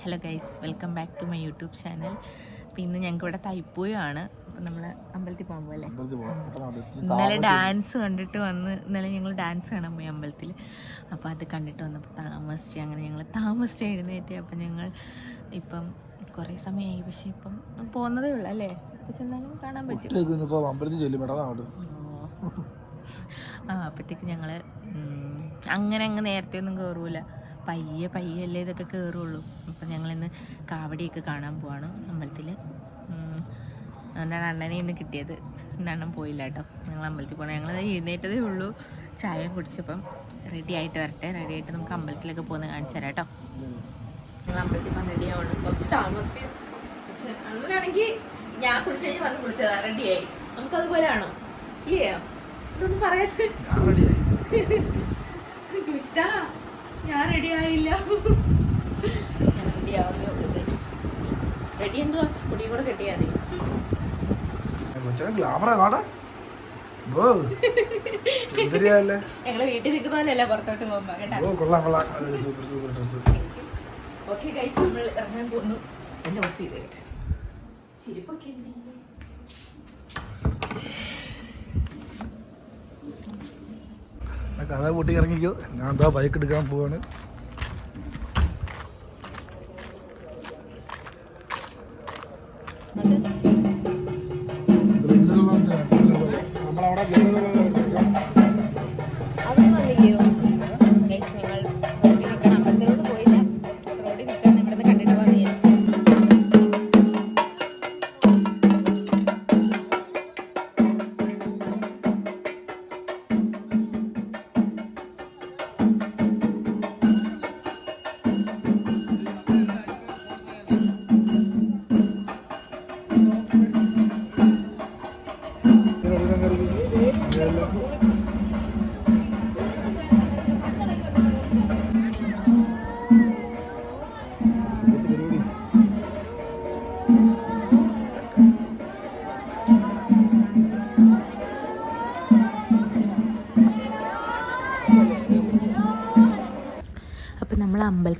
Hello guys welcome back to my YouTube channel അപ്പം ഇന്ന് ഞങ്ങൾക്ക് ഇവിടെ തൈപ്പൂയമാണ് അപ്പം നമ്മൾ അമ്പലത്തിൽ പോകാൻ പോലെ അമ്പലത്തിൽ പോകാം. അപ്പോൾ അവിടെ എത്തി. ഇന്നലെ ഡാൻസ് കണ്ടിട്ട് വന്ന് ഇന്നലെ ഞങ്ങൾ ഡാൻസ് കാണാൻ പോയി അമ്പലത്തിൽ അപ്പോൾ അത് കണ്ടിട്ട് വന്നപ്പോൾ താമസിച്ച് അങ്ങനെ ഞങ്ങൾ താമസിച്ച് എഴുന്നേറ്റ് അപ്പം ഞങ്ങൾ ഇപ്പം കുറേ സമയമായി പക്ഷേ ഇപ്പം പോകുന്നതേ ഉള്ളൂ അല്ലേ? ചെന്നാലും കാണാൻ പറ്റും. അമ്പലത്തിൽ ആ അപ്പോഴത്തേക്ക് ഞങ്ങൾ അങ്ങനെ അങ്ങ് നേരത്തെ ഒന്നും കയറൂല പയ്യെ പയ്യെ അല്ലേ ഇതൊക്കെ കയറുള്ളൂ അപ്പം ഞങ്ങളിന്ന് കാവടിയൊക്കെ കാണാൻ പോവാണ് അമ്പലത്തിൽ അതുകൊണ്ടാണ് അണ്ണനെ ഇന്ന് കിട്ടിയത്. ഇന്ന് അണ്ണൻ പോയില്ല കേട്ടോ. ഞങ്ങൾ അമ്പലത്തിൽ പോകണം ഞങ്ങൾ എഴുന്നേറ്റതേ ഉള്ളൂ. ചായ കുടിച്ചപ്പം റെഡി ആയിട്ട് വരട്ടെ. റെഡി ആയിട്ട് നമുക്ക് അമ്പലത്തിലൊക്കെ പോകുന്ന കാണിച്ചു തരാം കേട്ടോ. ഞങ്ങൾ അമ്പലത്തിൽ പോകാൻ റെഡി ആവുള്ളൂ കുറച്ച് താമസിച്ച് പക്ഷെ അങ്ങനെയാണെങ്കിൽ ഞാൻ കുടിച്ചു കഴിഞ്ഞ് വന്ന് കുടിച്ചതാ റെഡിയായി നമുക്കതുപോലെ ആണോ? ഇല്ലയോ? ഇതൊന്നും പറയാത്ത റെഡിയായി ദുഷ്ടാ ഞാൻ റെഡി ആയില്ല. ഞാൻ റെഡി ആവുന്നേ ഉള്ളൂ റെഡി എന്തുവാ കുടി കൂടെ കെട്ടിയാ മതി കൊച്ചനെ ഗ്ലാമറാ നാടാ ഞങ്ങൾ വീട്ടിൽ നിൽക്കുന്ന പോലെയല്ല പുറത്തോട്ട് പോകുമ്പോ കേട്ടാ? ഓ കൊള്ളാം കൊള്ളാം. അടിപൊളി, super super dress okay guys നമ്മൾ ഇറങ്ങാൻ പോന്നു എന്റെ ഓഫ് ചിരിപ്പൊക്കെ? കഥ കൂട്ടി ഇറങ്ങിക്കോ ഞാൻ എന്താ ബൈക്ക് എടുക്കാൻ പോവാണ്. നമ്മളവിടെ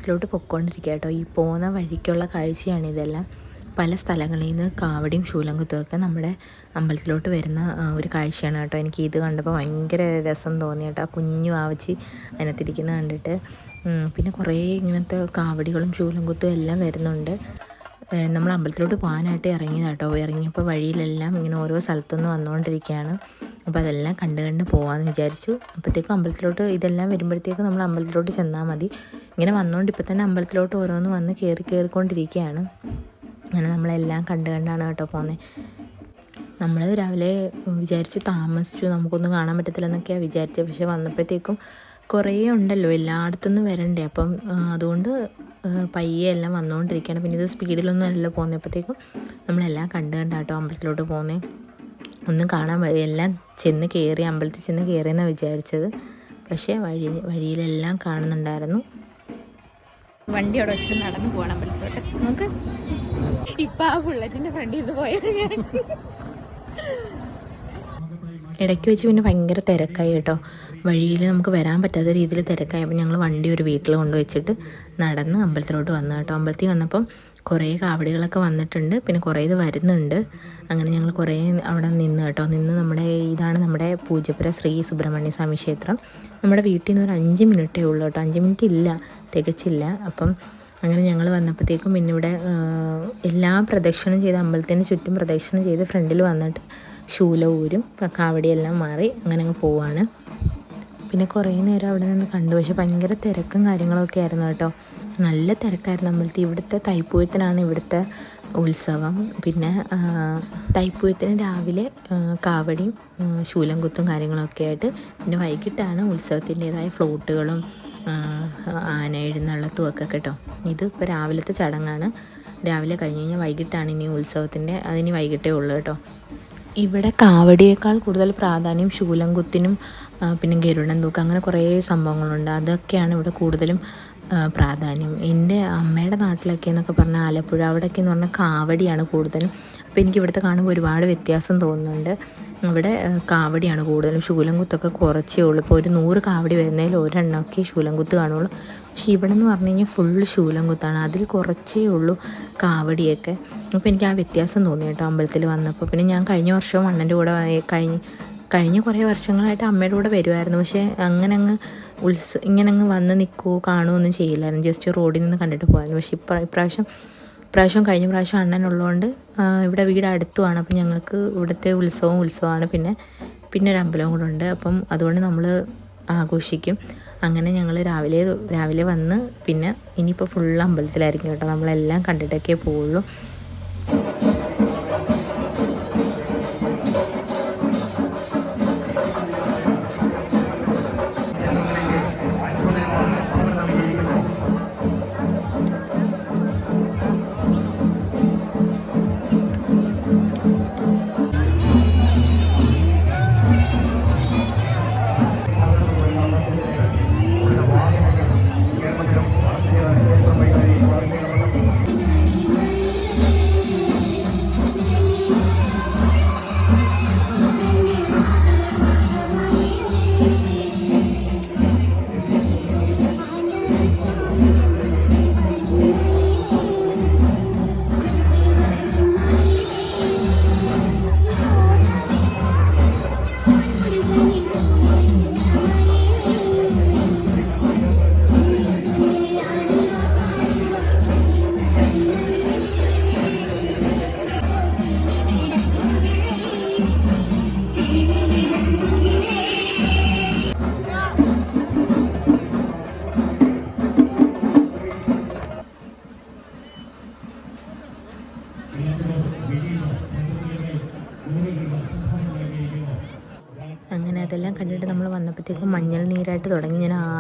അമ്പലത്തിലോട്ട് പൊയ്ക്കൊണ്ടിരിക്കുക കേട്ടോ. ഈ പോകുന്ന വഴിക്കുള്ള കാഴ്ചയാണ് ഇതെല്ലാം. പല സ്ഥലങ്ങളിൽ നിന്ന് കാവടിയും ശൂലങ്കുത്തും ഒക്കെ നമ്മുടെ അമ്പലത്തിലോട്ട് വരുന്ന ഒരു കാഴ്ചയാണ് കേട്ടോ. എനിക്ക് ഇത് കണ്ടപ്പോൾ ഭയങ്കര രസം തോന്നി കേട്ടോ. ആ കുഞ്ഞു ആവച്ചി അതിനകത്തിരിക്കുന്നത് കണ്ടിട്ട്. പിന്നെ കുറേ ഇങ്ങനത്തെ കാവടികളും ശൂലങ്കുത്തും എല്ലാം വരുന്നുണ്ട്. നമ്മൾ അമ്പലത്തിലോട്ട് പോകാനായിട്ട് ഇറങ്ങിയത് കേട്ടോ. ഇറങ്ങിയപ്പോൾ വഴിയിലെല്ലാം ഇങ്ങനെ ഓരോ സ്ഥലത്തുനിന്ന് വന്നുകൊണ്ടിരിക്കുകയാണ്. അപ്പോൾ അതെല്ലാം കണ്ട് കണ്ട് പോകാമെന്ന് വിചാരിച്ചു. അപ്പോഴത്തേക്കും അമ്പലത്തിലോട്ട് ഇതെല്ലാം വരുമ്പോഴത്തേക്കും നമ്മൾ അമ്പലത്തിലോട്ട് ചെന്നാൽ മതി. ഇങ്ങനെ വന്നുകൊണ്ട് ഇപ്പം തന്നെ അമ്പലത്തിലോട്ട് ഓരോന്ന് വന്ന് കയറി കയറിക്കൊണ്ടിരിക്കുകയാണ് അങ്ങനെ നമ്മളെല്ലാം കണ്ട് കണ്ടാണ് കേട്ടോ പോകുന്നത് നമ്മൾ രാവിലെ വിചാരിച്ചു താമസിച്ചു നമുക്കൊന്നും കാണാൻ പറ്റത്തില്ല എന്നൊക്കെയാണ് വിചാരിച്ചത് പക്ഷെ വന്നപ്പോഴത്തേക്കും കുറേ ഉണ്ടല്ലോ എല്ലായിടത്തുനിന്നും വരണ്ടേ. അപ്പം അതുകൊണ്ട് പയ്യെ എല്ലാം വന്നുകൊണ്ടിരിക്കുകയാണ് പിന്നെ ഇത് സ്പീഡിലൊന്നും അല്ല പോകുന്നപ്പോഴത്തേക്കും നമ്മളെല്ലാം കണ്ട് കണ്ടാട്ടോ അമ്പലത്തിലോട്ട് പോകുന്നത് ഒന്നും കാണാൻ എല്ലാം ചെന്ന് കയറി അമ്പലത്തിൽ ചെന്ന് കയറിയെന്നാണ് വിചാരിച്ചത്. പക്ഷേ വഴി വഴിയിലെല്ലാം കാണുന്നുണ്ടായിരുന്നു. വണ്ടി അവിടെ വെച്ചിട്ട് നടന്നു പോകണം അമ്പലത്തിലോട്ട്. നമുക്ക് ഇപ്പൊ ആ ബുള്ളറ്റിന്റെ ഫ്രണ്ടിൽ നിന്ന് പോയത് ഇടയ്ക്ക് വെച്ച് പിന്നെ ഭയങ്കര തിരക്കായി കേട്ടോ. വഴിയിൽ നമുക്ക് വരാൻ പറ്റാത്ത രീതിയിൽ തിരക്കായി. അപ്പോൾ ഞങ്ങൾ വണ്ടി ഒരു വീട്ടിൽ കൊണ്ടുവച്ചിട്ട് നടന്ന് അമ്പലത്തിലോട്ട് വന്നു കേട്ടോ. അമ്പലത്തിൽ വന്നപ്പം കുറേ കാവടികളൊക്കെ വന്നിട്ടുണ്ട്. പിന്നെ കുറേ ഇത് വരുന്നുണ്ട്. അങ്ങനെ ഞങ്ങൾ കുറേ അവിടെ നിന്ന് കേട്ടോ. നിന്ന് നമ്മുടെ ഇതാണ് നമ്മുടെ പൂജപ്പുര ശ്രീ സുബ്രഹ്മണ്യ സ്വാമി ക്ഷേത്രം. നമ്മുടെ വീട്ടിൽ നിന്ന് ഒരു അഞ്ച് മിനിറ്റേ ഉള്ളൂ കേട്ടോ. അഞ്ച് മിനിറ്റ് ഇല്ല. തികച്ചില്ല അപ്പം അങ്ങനെ ഞങ്ങൾ വന്നപ്പോഴത്തേക്കും പിന്നെ ഇവിടെ എല്ലാ പ്രദക്ഷിണം ചെയ്ത് അമ്പലത്തിന് ചുറ്റും പ്രദക്ഷിണം ചെയ്ത് ഫ്രണ്ടിൽ വന്നിട്ട് ശൂലഊരും കാവടിയെല്ലാം മാറി അങ്ങനെ അങ്ങ് പോവാണ്. പിന്നെ കുറേ നേരം അവിടെ നിന്ന് കണ്ടു. പക്ഷെ ഭയങ്കര തിരക്കും കാര്യങ്ങളൊക്കെ ആയിരുന്നു കേട്ടോ. നല്ല തിരക്കായിരുന്നു അമ്പലത്തിൽ. ഇവിടുത്തെ തൈപ്പൂയത്തിനാണ് ഇവിടുത്തെ ഉത്സവം. പിന്നെ തൈപ്പൂയത്തിന് രാവിലെ കാവടിയും ശൂലം കുത്തും കാര്യങ്ങളൊക്കെ ആയിട്ട് പിന്നെ വൈകിട്ടാണ് ഉത്സവത്തിന്റെതായ ഫ്ലോട്ടുകളും ആന എഴുന്നള്ളത്തും ഒക്കെ കേട്ടോ. ഇത് ഇപ്പോൾ രാവിലത്തെ ചടങ്ങാണ്. രാവിലെ കഴിഞ്ഞ് കഴിഞ്ഞാൽ വൈകിട്ടാണ് ഇനി ഉത്സവത്തിന്റെ അതിനി വൈകിട്ടേ ഉള്ളൂ കേട്ടോ. ഇവിടെ കാവടിയേക്കാൾ കൂടുതൽ പ്രാധാന്യം ശൂലംകുത്തിനും പിന്നെ ഗരുഡൻ തൂക്കം അങ്ങനെ കുറേ സംഭവങ്ങളുണ്ട്. അതൊക്കെയാണ് ഇവിടെ കൂടുതലും പ്രാധാന്യം. എന്റെ അമ്മയുടെ നാട്ടിലൊക്കെ എന്നൊക്കെ പറഞ്ഞാൽ ആലപ്പുഴ അവിടെയൊക്കെ എന്ന് പറഞ്ഞാൽ കാവടിയാണ് കൂടുതലും. അപ്പോൾ എനിക്ക് ഇവിടുത്തെ കാണുമ്പോൾ ഒരുപാട് വ്യത്യാസം തോന്നുന്നുണ്ട്. ഇവിടെ കാവടിയാണ് കൂടുതലും. ശൂലം കുത്തൊക്കെ കുറച്ചേ ഉള്ളൂ. ഇപ്പോൾ ഒരു നൂറ് കാവടി വരുന്നതിൽ ഒരെണ്ണമൊക്കെ ശൂലം കുത്ത് കാണുള്ളൂ. പക്ഷേ ഇവിടെ എന്ന് പറഞ്ഞു കഴിഞ്ഞാൽ ഫുള്ള് ശൂലം കുത്താണ്. അതിൽ കുറച്ചേ ഉള്ളൂ കാവടിയൊക്കെ. അപ്പോൾ എനിക്ക് ആ വ്യത്യാസം തോന്നി കേട്ടോ അമ്പലത്തിൽ വന്നപ്പോൾ. പിന്നെ ഞാൻ കഴിഞ്ഞ വർഷവും അണ്ണന്റെ കൂടെ കഴിഞ്ഞ് കഴിഞ്ഞ കുറേ വർഷങ്ങളായിട്ട് അമ്മയുടെ കൂടെ വരുമായിരുന്നു പക്ഷേ അങ്ങനെ അങ്ങ് ഉത്സ ഇങ്ങനെ അങ്ങ് വന്ന് നിൽക്കുകയോ കാണുകയോ ഒന്നും ചെയ്യില്ലായിരുന്നു. ജസ്റ്റ് റോഡിൽ നിന്ന് കണ്ടിട്ട് പോയായിരുന്നു പക്ഷേ ഇപ്രാവശ്യം ഇപ്രാവശ്യം കഴിഞ്ഞ പ്രാവശ്യം അണ്ണനുള്ളതുകൊണ്ട് ഇവിടെ വീട് അടുത്തുമാണ്. അപ്പം ഞങ്ങൾക്ക് ഇവിടുത്തെ ഉത്സവം ഉത്സവമാണ്. പിന്നെ പിന്നെ ഒരു അമ്പലവും കൂടെ ഉണ്ട്. അപ്പം അതുകൊണ്ട് നമ്മൾ ആഘോഷിക്കും. അങ്ങനെ ഞങ്ങൾ രാവിലെ രാവിലെ വന്ന് പിന്നെ ഇനിയിപ്പോൾ ഫുൾ അമ്പലത്തിലായിരിക്കും കേട്ടോ. നമ്മളെല്ലാം കണ്ടിട്ടൊക്കെ പോവുള്ളൂ.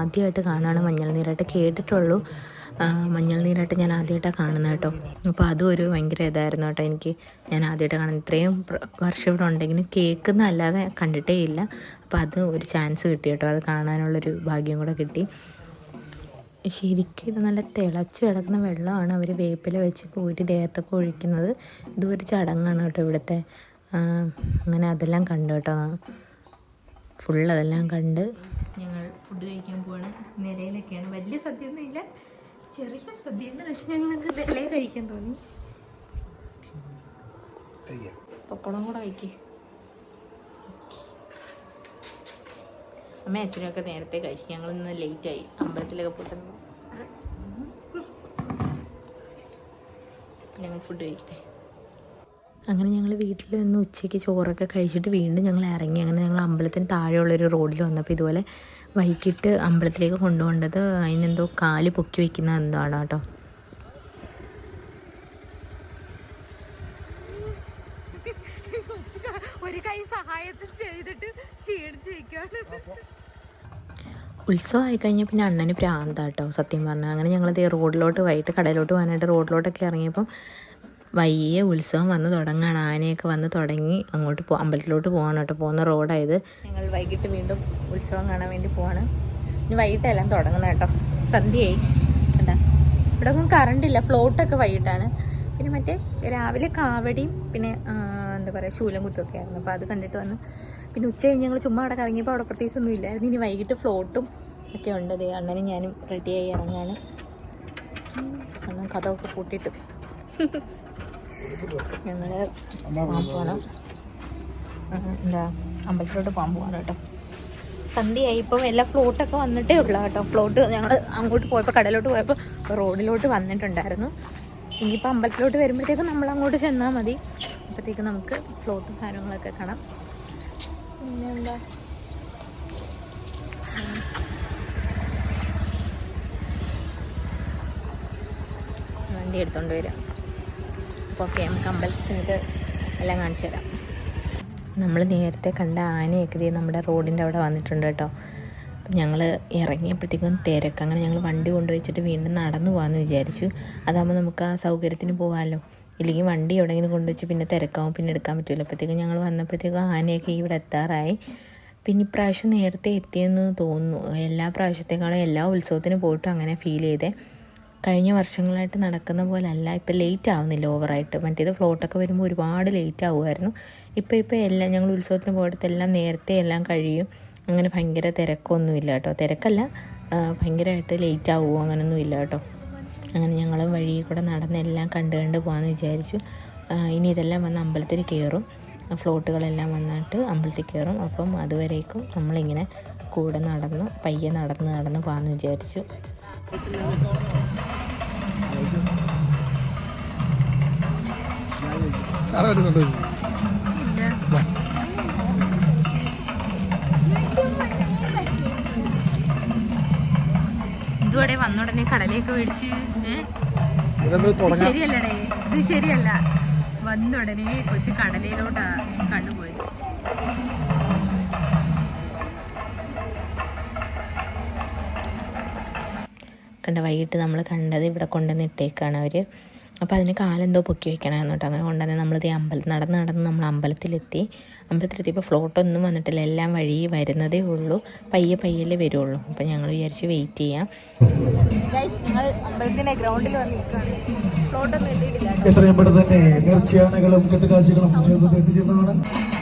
ആദ്യമായിട്ട് കാണുകയാണ് മഞ്ഞൾ നീരായിട്ട് കേട്ടിട്ടുള്ളൂ. മഞ്ഞൾ നീരായിട്ട് ഞാൻ ആദ്യമായിട്ടാണ് കാണുന്നത് കേട്ടോ. അപ്പോൾ അതും ഒരു ഭയങ്കര ഇതായിരുന്നു കേട്ടോ എനിക്ക്. ഞാൻ ആദ്യമായിട്ട് കാണുന്നത്. ഇത്രയും വർഷം ഇവിടെ ഉണ്ടെങ്കിലും കേൾക്കുന്ന അല്ലാതെ കണ്ടിട്ടേ ഇല്ല. അപ്പോൾ അത് ഒരു ചാൻസ് കിട്ടി കേട്ടോ. അത് കാണാനുള്ളൊരു ഭാഗ്യം കൂടെ കിട്ടി. ശരിക്കും ഇത് നല്ല തിളച്ച് കിടക്കുന്ന വെള്ളമാണ്. അവർ വേപ്പില വെച്ച് കോരി ദേഹത്തൊക്കെ ഒഴിക്കുന്നത്. ഇതും ഒരു ചടങ്ങാണ് കേട്ടോ ഇവിടുത്തെ. അങ്ങനെ അതെല്ലാം കണ്ടു കേട്ടോ. ഫുൾ അതെല്ലാം കണ്ട് ഞങ്ങൾ ഫുഡ് കഴിക്കാൻ പോവാണ്. നിലയിലൊക്കെയാണ്. വലിയ സദ്യ ഒന്നും ഇല്ല ചെറിയ സദ്യ എന്ന് വെച്ചാൽ ഞങ്ങൾക്ക് നിലയിൽ കഴിക്കാൻ തോന്നി. പപ്പടം കൂടെ വയ്ക്കേ അമ്മ അച്ഛനൊക്കെ നേരത്തെ കഴിച്ചു. ഞങ്ങൾ ഇന്ന് ലേറ്റ് ലേറ്റായി അമ്പലത്തിലൊക്കെ പോയിട്ട് ഞങ്ങൾ ഫുഡ് കഴിക്കട്ടെ. അങ്ങനെ ഞങ്ങൾ വീട്ടിൽ നിന്ന് ഉച്ചയ്ക്ക് ചോറൊക്കെ കഴിച്ചിട്ട് വീണ്ടും ഞങ്ങൾ ഇറങ്ങി. അങ്ങനെ ഞങ്ങൾ അമ്പലത്തിന് താഴെയുള്ളൊരു റോഡിൽ വന്നപ്പോൾ ഇതുപോലെ വൈകിട്ട് അമ്പലത്തിലേക്ക് കൊണ്ടുപോകേണ്ടത് അതിനെന്തോ കാൽ പൊക്കി വയ്ക്കുന്ന എന്താണ് കേട്ടോ ഒരു കൈ സഹായത്തിൽ ചെയ്തിട്ട് ക്ഷീണിച്ചിരിക്കുകയാണ് ഉത്സവം ആയി കഴിഞ്ഞാൽ പിന്നെ അണ്ണന് പ്രാന്താട്ടോ സത്യം പറഞ്ഞാൽ അങ്ങനെ ഞങ്ങളത് റോഡിലോട്ട് വൈകിട്ട് കടയിലോട്ട് പോകാനായിട്ട് റോഡിലോട്ടൊക്കെ ഇറങ്ങിയപ്പം വയ്യ ഉത്സവം വന്ന് തുടങ്ങുകയാണ് ആനയൊക്കെ വന്ന് തുടങ്ങി അങ്ങോട്ട് പോ അമ്പലത്തിലോട്ട് പോകണം കേട്ടോ. പോകുന്ന റോഡായത്. ഞങ്ങൾ വൈകിട്ട് വീണ്ടും ഉത്സവം കാണാൻ വേണ്ടി പോവാണ്. ഇനി വൈകിട്ടെല്ലാം തുടങ്ങുന്നത് കേട്ടോ. സന്ധ്യയായി. കണ്ടാ? ഇവിടെ ഒന്നും കറണ്ടില്ല ഫ്ലോട്ടൊക്കെ വൈകിട്ടാണ്. പിന്നെ മറ്റേ രാവിലെ കാവടിയും പിന്നെ എന്താ പറയുക ശൂലം കുത്തൊക്കെ ആയിരുന്നു. അപ്പോൾ അത് കണ്ടിട്ട് വന്ന് പിന്നെ ഉച്ച കഴിഞ്ഞ് ഞങ്ങൾ ചുമ്മാ അവിടെ കറങ്ങിയപ്പോൾ അവിടെ പ്രത്യേകിച്ച് ഒന്നും ഇല്ലായിരുന്നു. ഇനി വൈകിട്ട് ഫ്ലോട്ടും ഒക്കെ ഉണ്ട്. ദേ അണ്ണനും ഞാനും റെഡിയായി ഇറങ്ങാണ്. കഥ ഒക്കെ കൂട്ടിയിട്ട്. ഞങ്ങൾ പോകണം എന്താ അമ്പലത്തിലോട്ട് പോകാൻ പോകണം കേട്ടോ. സന്ധ്യയായി. ഇപ്പം എല്ലാ ഫ്ലോട്ടൊക്കെ വന്നിട്ടേ ഉള്ളൂ കേട്ടോ. ഫ്ലോട്ട് ഞങ്ങൾ അങ്ങോട്ട് പോയപ്പോൾ കടലോട്ട് പോയപ്പോൾ റോഡിലോട്ട് വന്നിട്ടുണ്ടായിരുന്നു. ഇനിയിപ്പോൾ അമ്പലത്തിലോട്ട് വരുമ്പോഴത്തേക്കും നമ്മൾ അങ്ങോട്ട് ചെന്നാൽ മതി. അപ്പോഴത്തേക്ക് നമുക്ക് ഫ്ലോട്ടും സാധനങ്ങളൊക്കെ കാണാം. പിന്നെ എന്താ വണ്ടി എടുത്തോണ്ട് വരാം. ഓക്കെ നമുക്ക് അമ്പലത്തിനത് എല്ലാം കാണിച്ചു തരാം. നമ്മൾ നേരത്തെ കണ്ട ആനയൊക്കെ നമ്മുടെ റോഡിന്റെ അവിടെ വന്നിട്ടുണ്ട് കേട്ടോ. ഞങ്ങൾ ഇറങ്ങിയപ്പോഴത്തേക്കും തിരക്ക്. അങ്ങനെ ഞങ്ങൾ വണ്ടി കൊണ്ടുവച്ചിട്ട് വീണ്ടും നടന്നു പോകാമെന്ന് വിചാരിച്ചു. അതാകുമ്പോൾ നമുക്ക് ആ സൗകര്യത്തിന് പോകാമല്ലോ. ഇല്ലെങ്കിൽ വണ്ടി എവിടെയെങ്കിലും കൊണ്ടുവച്ച് പിന്നെ തിരക്കാവും പിന്നെ എടുക്കാൻ പറ്റില്ല. അപ്പോഴത്തേക്കും ഞങ്ങൾ വന്നപ്പോഴത്തേക്കും ആനയൊക്കെ ഇവിടെ എത്താറായി. പിന്നെ ഇപ്രാവശ്യം നേരത്തെ എത്തിയെന്ന് തോന്നുന്നു. എല്ലാ പ്രാവശ്യത്തേക്കാളും എല്ലാ ഉത്സവത്തിനും പോയിട്ടും അങ്ങനെ ഫീൽ ചെയ്തേ. കഴിഞ്ഞ വർഷങ്ങളായിട്ട് നടക്കുന്ന പോലെ അല്ല ഇപ്പം ലേറ്റ് ആവുന്നില്ല ഓവറായിട്ട് മറ്റേത് ഫ്ലോട്ടൊക്കെ വരുമ്പോൾ ഒരുപാട് ലേറ്റ് ആവുമായിരുന്നു. ഇപ്പോൾ ഇപ്പോൾ എല്ലാം ഞങ്ങൾ ഉത്സവത്തിന് പോയിടത്തെല്ലാം നേരത്തെ എല്ലാം കഴിയും. അങ്ങനെ ഭയങ്കര തിരക്കൊന്നുമില്ല കേട്ടോ. തിരക്കല്ല. ഭയങ്കരമായിട്ട് ലേറ്റ് ആവുമോ അങ്ങനെയൊന്നും ഇല്ല കേട്ടോ. അങ്ങനെ ഞങ്ങൾ വഴി കൂടെ നടന്ന് എല്ലാം കണ്ട് കണ്ട് പോകാമെന്ന് വിചാരിച്ചു. ഇനി ഇതെല്ലാം വന്ന് അമ്പലത്തിൽ കയറും. ഫ്ലോട്ടുകളെല്ലാം വന്നിട്ട് അമ്പലത്തിൽ കയറും. അപ്പം അതുവരേക്കും നമ്മളിങ്ങനെ കൂടെ നടന്ന് പയ്യെ നടന്ന് നടന്ന് പോകാമെന്ന് വിചാരിച്ചു. വരുന്നുണ്ടോ ഇതുവരെ വന്നുടനെ കടലേക്ക് മേടിച്ച് ശരിയല്ലടേ ഇത് ശരിയല്ല. വന്നുടനെ കൊച്ചു കടലയിലോട്ടാ കണ്ടുപോയത് കണ്ട വൈകിട്ട് നമ്മൾ കണ്ടത് ഇവിടെ കൊണ്ടുവന്ന് ഇട്ടേക്കാണ് അവർ അപ്പോൾ അതിന് കാലെന്തോ പൊക്കി വെക്കണമെന്ന് കേട്ടോ. അങ്ങനെ കൊണ്ടുവന്ന് നമ്മളിത് അമ്പലത്തിൽ നടന്ന് നടന്ന് നമ്മൾ അമ്പലത്തിലെത്തി. അമ്പലത്തിലെത്തിയപ്പോൾ ഫ്ലോട്ടൊന്നും വന്നിട്ടില്ല. എല്ലാം വഴി വരുന്നതേ ഉള്ളൂ. പയ്യെ പയ്യല്ലേ വരുള്ളൂ. അപ്പോൾ ഞങ്ങൾ വിചാരിച്ച് വെയിറ്റ് ചെയ്യാം. എത്രയും പെട്ടെന്ന് തന്നെ നേർച്ചയാനകളും കെട്ടുകാശികളും ചേർത്ത്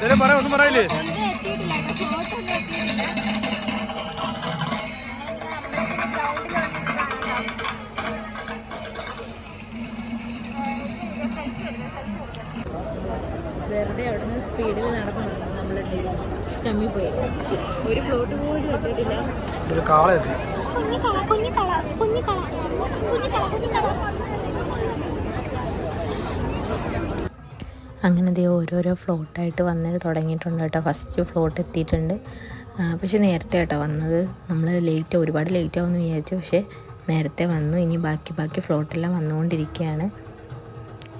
എത്തിച്ചേരുന്നതാണ് പറയാ ഒന്നും പറയില്ലേ? വെറുതെ അവിടുന്ന് സ്പീഡിൽ നടന്നു വന്നു നമ്മളുടെ ചമ്മി പോയി. ഒരു ഫ്ലോട്ട് പോലും എത്തിയിട്ടില്ല. ഒരു കാള എത്തി. അങ്ങനെ ദേ ഓരോരോ ഫ്ലോട്ടായിട്ട് വന്നിട്ട് തുടങ്ങിയിട്ടുണ്ട് കേട്ടോ. ഫസ്റ്റ് ഫ്ലോട്ട് എത്തിയിട്ടുണ്ട്. പക്ഷേ നേരത്തെ കേട്ടോ വന്നത്. നമ്മൾ ലേറ്റ് ഒരുപാട് ലേറ്റ് ആവുമെന്ന് വിചാരിച്ചു. പക്ഷേ നേരത്തെ വന്നു. ഇനി ബാക്കി ബാക്കി ഫ്ലോട്ടെല്ലാം വന്നുകൊണ്ടിരിക്കുകയാണ്.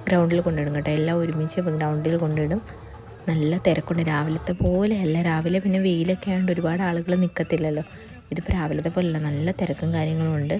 ഗ്രൗണ്ടിൽ കൊണ്ടിടും കേട്ടോ. എല്ലാം ഒരുമിച്ച് ഗ്രൗണ്ടിൽ കൊണ്ടിടും. നല്ല തിരക്കുണ്ട്. രാവിലത്തെ പോലെ അല്ല. രാവിലെ പിന്നെ വെയിലൊക്കെ ആയതുകൊണ്ട് ഒരുപാട് ആളുകൾ നിൽക്കത്തില്ലല്ലോ ഇതിപ്പോൾ രാവിലത്തെ പോലെയല്ല. നല്ല തിരക്കും കാര്യങ്ങളും ഉണ്ട്.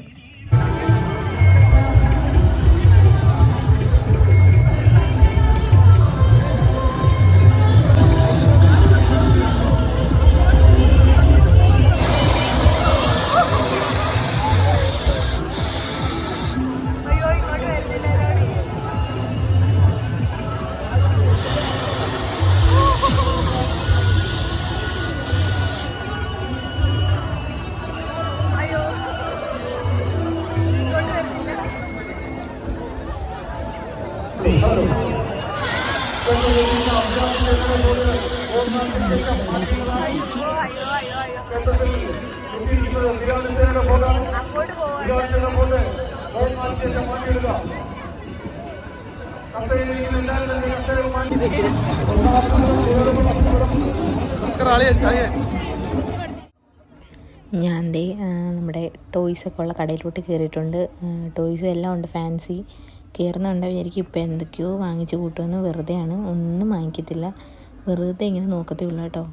ഞാൻ ദേ നമ്മുടെ ടോയ്സൊക്കെ ഉള്ള കടയിലോട്ട് കയറിയിട്ടുണ്ട് ടോയ്സും എല്ലാം ഉണ്ട് ഫാൻസി കയറുന്നുണ്ട് വിചാരിക്കും ഇപ്പോൾ എന്തൊക്കെയോ വാങ്ങിച്ചു കൂട്ടുമെന്ന് വെറുതെയാണ്. ഒന്നും വാങ്ങിക്കത്തില്ല. വെറുതെ ഇങ്ങനെ നോക്കത്തേ ഉള്ളൂ കേട്ടോ.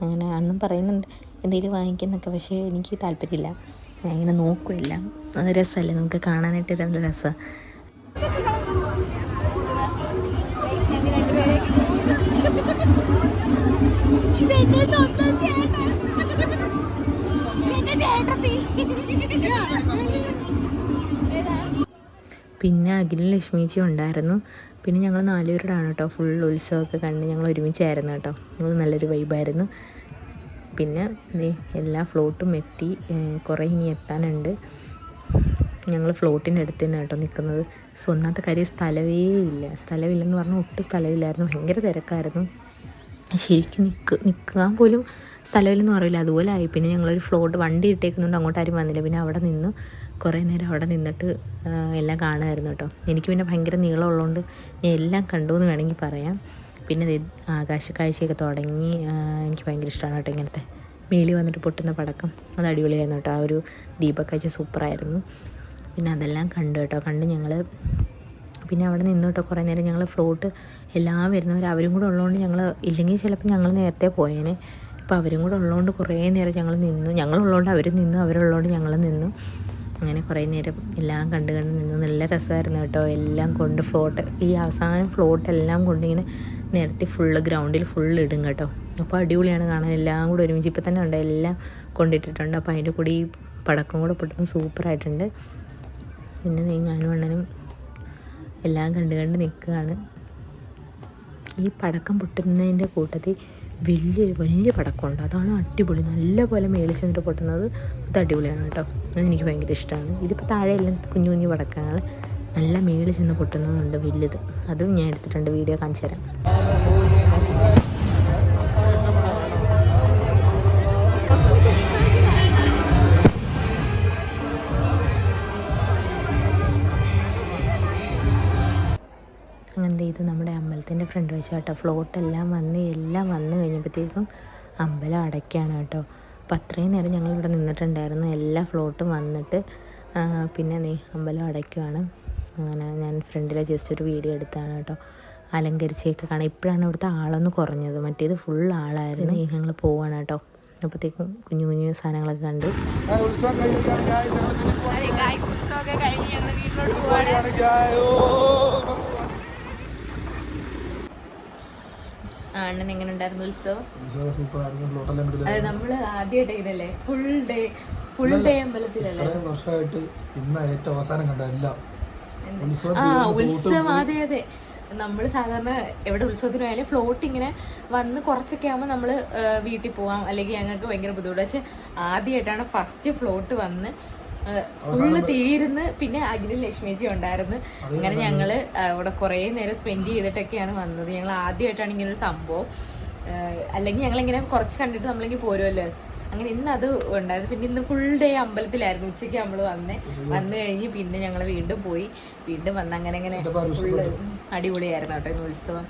അങ്ങനെ അന്നും പറയുന്നുണ്ട് എന്തെങ്കിലും വാങ്ങിക്കുന്നൊക്കെ പക്ഷേ എനിക്ക് താല്പര്യമില്ല. ഞാൻ ഇങ്ങനെ നോക്കുമില്ല അത് രസമല്ലേ? നമുക്ക് കാണാനായിട്ട് നല്ല രസമാണ് പിന്നെ അഖിലും ലക്ഷ്മിജി ഉണ്ടായിരുന്നു. പിന്നെ ഞങ്ങൾ നാലുപേരോടാണ് കേട്ടോ ഫുൾ ഉത്സവമൊക്കെ കണ്ട് ഞങ്ങൾ ഒരുമിച്ചായിരുന്നു കേട്ടോ. ഞങ്ങൾ നല്ലൊരു വൈബായിരുന്നു പിന്നെ എല്ലാ ഫ്ലോട്ടും എത്തി. കുറേ ഇനി എത്താനുണ്ട്. ഞങ്ങൾ ഫ്ലോട്ടിന്റെ അടുത്ത് തന്നെ കേട്ടോ നിൽക്കുന്നത് സോ കാര്യം സ്ഥലമേ ഇല്ല. സ്ഥലമില്ലെന്ന് പറഞ്ഞാൽ ഒട്ടും സ്ഥലമില്ലായിരുന്നു. ഭയങ്കര തിരക്കായിരുന്നു. ശരിക്കും നിൽക്ക് നിൽക്കാൻ പോലും സ്ഥലമില്ലെന്ന് പറയില്ല. അതുപോലെ ആയി. പിന്നെ ഞങ്ങളൊരു ഫ്ലോട്ട് വണ്ടി ഇട്ടേക്കുന്നുണ്ട് അങ്ങോട്ട് ആരും വന്നില്ല. പിന്നെ അവിടെ നിന്ന് കുറേ നേരം അവിടെ നിന്നിട്ട് എല്ലാം കാണുമായിരുന്നു കേട്ടോ എനിക്ക് പിന്നെ ഭയങ്കര നീളമുള്ളതുകൊണ്ട് ഞാൻ എല്ലാം കണ്ടു എന്ന് വേണമെങ്കിൽ പറയാം. പിന്നെ ആകാശ ആകാശക്കാഴ്ചയൊക്കെ തുടങ്ങി എനിക്ക് ഭയങ്കര ഇഷ്ടമാണ് കേട്ടോ ഇങ്ങനത്തെ. മേളി വന്നിട്ട് പൊട്ടുന്ന പടക്കം. അത് അടിപൊളിയായിരുന്നു കേട്ടോ. ആ ഒരു ദീപക്കാഴ്ച സൂപ്പറായിരുന്നു. പിന്നെ അതെല്ലാം കണ്ടു കേട്ടോ. കണ്ട് ഞങ്ങൾ പിന്നെ അവിടെ നിന്ന് കേട്ടോ കുറേ നേരം ഞങ്ങൾ ഫ്ലോട്ട് എല്ലാം വരുന്നവർ അവരും കൂടെ ഉള്ളതുകൊണ്ട് ഞങ്ങൾ ഇല്ലെങ്കിൽ ചിലപ്പോൾ ഞങ്ങൾ നേരത്തെ പോയേനെ. ഇപ്പോൾ അവരും കൂടെ ഉള്ളതുകൊണ്ട് കുറേ നേരം ഞങ്ങൾ നിന്നു. ഞങ്ങളുള്ളതുകൊണ്ട് അവർ നിന്നു അവരുള്ളതുകൊണ്ട് ഞങ്ങൾ നിന്നു. അങ്ങനെ കുറേ നേരം എല്ലാം കണ്ട് കണ്ട് നിന്നു. നല്ല രസമായിരുന്നു കേട്ടോ. എല്ലാം കൊണ്ട് ഫ്ലോട്ട്. ഈ അവസാനം ഫ്ലോട്ട് എല്ലാം കൊണ്ട് ഇങ്ങനെ നിരത്തി ഫുള്ള് ഗ്രൗണ്ടിൽ ഫുള്ള് ഇടും കേട്ടോ. അപ്പോൾ അടിപൊളിയാണ് കാണാൻ. എല്ലാം കൂടെ ഒരുമിച്ച് ഇപ്പം തന്നെ ഉണ്ട്. എല്ലാം കൊണ്ടിട്ടിട്ടുണ്ട്. അപ്പോൾ അതിന്റെ കൂടി ഈ പടക്കം കൂടെ പൊട്ടുമ്പോൾ സൂപ്പറായിട്ടുണ്ട് പിന്നെ ഞാനും അണ്ണനും എല്ലാം കണ്ട് കണ്ട് നിൽക്കുകയാണ്. ഈ പടക്കം പൊട്ടുന്നതിന്റെ കൂട്ടത്തിൽ വലിയ വലിയ പടക്കമുണ്ട്. അതാണ് അടിപൊളി. നല്ല പോലെ മേളിൽ ചെന്നിട്ട് പൊട്ടുന്നത് അത് അടിപൊളിയാണ് കേട്ടോ. അതെനിക്ക് ഭയങ്കര ഇഷ്ടമാണ്. ഇതിപ്പോൾ താഴെ എല്ലാം കുഞ്ഞു കുഞ്ഞു പടക്കങ്ങൾ. നല്ല മേളിൽ ചെന്ന് പൊട്ടുന്നതുണ്ട് വലുത്. അതും ഞാൻ എടുത്തിട്ടുണ്ട്. വീഡിയോ കാണിച്ചു തരാം. അമ്പലത്തിന്റെ ഫ്രണ്ട് വെച്ച് കേട്ടോ ഫ്ലോട്ടെല്ലാം വന്ന് എല്ലാം വന്നു കഴിഞ്ഞപ്പോഴത്തേക്കും അമ്പലം അടയ്ക്കുകയാണ് കേട്ടോ. അപ്പോൾ അത്രയും നേരം ഞങ്ങൾ ഇവിടെ നിന്നിട്ടുണ്ടായിരുന്നു എല്ലാ ഫ്ലോട്ടും വന്നിട്ട് പിന്നെ നീ അമ്പലം അടയ്ക്കുവാണ്. അങ്ങനെ ഞാൻ ഫ്രണ്ടിലെ ജസ്റ്റ് ഒരു വീഡിയോ എടുത്താണ് കേട്ടോ അലങ്കരിച്ചൊക്കെ കാണാം ഇപ്പോഴാണ് ഇവിടുത്തെ ആളൊന്ന് കുറഞ്ഞത്. മറ്റേത് ഫുൾ ആളായിരുന്നു. ഞങ്ങൾ പോവാണ് കേട്ടോ. അപ്പോഴത്തേക്കും കുഞ്ഞു കുഞ്ഞു സാധനങ്ങളൊക്കെ കണ്ടു. ഉത്സവം കഴിഞ്ഞ് ഞങ്ങൾ വീട്ടിലോട്ട് പോവാണ്. പോവാണ് guys. ഓ. ആ, അണ്ണൻ എങ്ങനെ ഉണ്ടായിരുന്നു ഉത്സവം അതെ നമ്മൾ ആദ്യമായിട്ട് ഇതല്ലേ? ഫുൾ ഡേ ഫുൾ ഡേ അമ്പലത്തിലല്ലേ? വർഷമായിട്ട് ഇന്ന് ഏറ്റവും അവസാനം കണ്ട എല്ലാം. ഉത്സവം ആ ഉത്സവം അതെ അതെ. നമ്മൾ സാധാരണ എവിടെ ഉത്സവത്തിന് പോയാലും ഫ്ലോട്ട് ഇങ്ങനെ വന്ന് കുറച്ചൊക്കെ ആകുമ്പോൾ നമ്മൾ വീട്ടിൽ പോവാം. അല്ലെങ്കിൽ ഞങ്ങൾക്ക് ഭയങ്കര ബുദ്ധിമുട്ട്. പക്ഷെ ആദ്യമായിട്ടാണ് ഫസ്റ്റ് ഫ്ലോട്ട് വന്ന് ഫുള്ള് തീരുന്ന് പിന്നെ അഖിലും ലക്ഷ്മിജി ഉണ്ടായിരുന്നു. അങ്ങനെ ഞങ്ങൾ അവിടെ കുറേ നേരം സ്പെൻഡ് ചെയ്തിട്ടൊക്കെയാണ് വന്നത്. ഞങ്ങൾ ആദ്യമായിട്ടാണ് ഇങ്ങനെ ഒരു സംഭവം അല്ലെങ്കിൽ ഞങ്ങൾ ഇങ്ങനെ കുറച്ച് കണ്ടിട്ട് നമ്മളിങ്ങനെ പോരുമല്ലോ അങ്ങനെ ഇന്ന് അത് ഉണ്ടായിരുന്നു. പിന്നെ ഇന്ന് ഫുൾ ഡേ അമ്പലത്തിലായിരുന്നു. ഉച്ചയ്ക്ക് നമ്മൾ വന്നേ. വന്നു കഴിഞ്ഞ് പിന്നെ ഞങ്ങൾ വീണ്ടും പോയി. വീണ്ടും വന്ന് അങ്ങനെ അങ്ങനെ ഫുള്ള് അടിപൊളിയായിരുന്നു കേട്ടോ ഇന്ന് ഉത്സവം.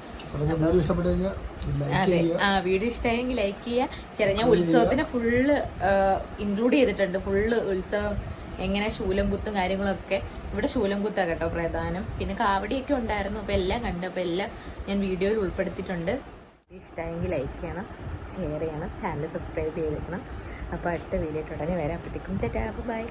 അതെ. ആ വീഡിയോ ഇഷ്ടമായെങ്കിൽ ലൈക്ക് ചെയ്യുക. ശരി ഞാൻ ഉത്സവത്തിന് ഫുള്ള് ഇൻക്ലൂഡ് ചെയ്തിട്ടുണ്ട്. ഫുള്ള് ഉത്സവം എങ്ങനെ ശൂലം കുത്തും കാര്യങ്ങളൊക്കെ. ഇവിടെ ശൂലം കുത്താണ് കേട്ടോ പ്രധാനം. പിന്നെ കാവടിയൊക്കെ ഉണ്ടായിരുന്നു. അപ്പോൾ എല്ലാം കണ്ടു. അപ്പോൾ എല്ലാം ഞാൻ വീഡിയോയിൽ ഉൾപ്പെടുത്തിയിട്ടുണ്ട്. ഇഷ്ടമായെങ്കിൽ ലൈക്ക് ചെയ്യണം ഷെയർ ചെയ്യണം ചാനൽ സബ്സ്ക്രൈബ് ചെയ്തിരിക്കണം. അപ്പോൾ അടുത്ത വീഡിയോ ഉടനെ വരാം. അപ്പോഴത്തേക്കും ബൈ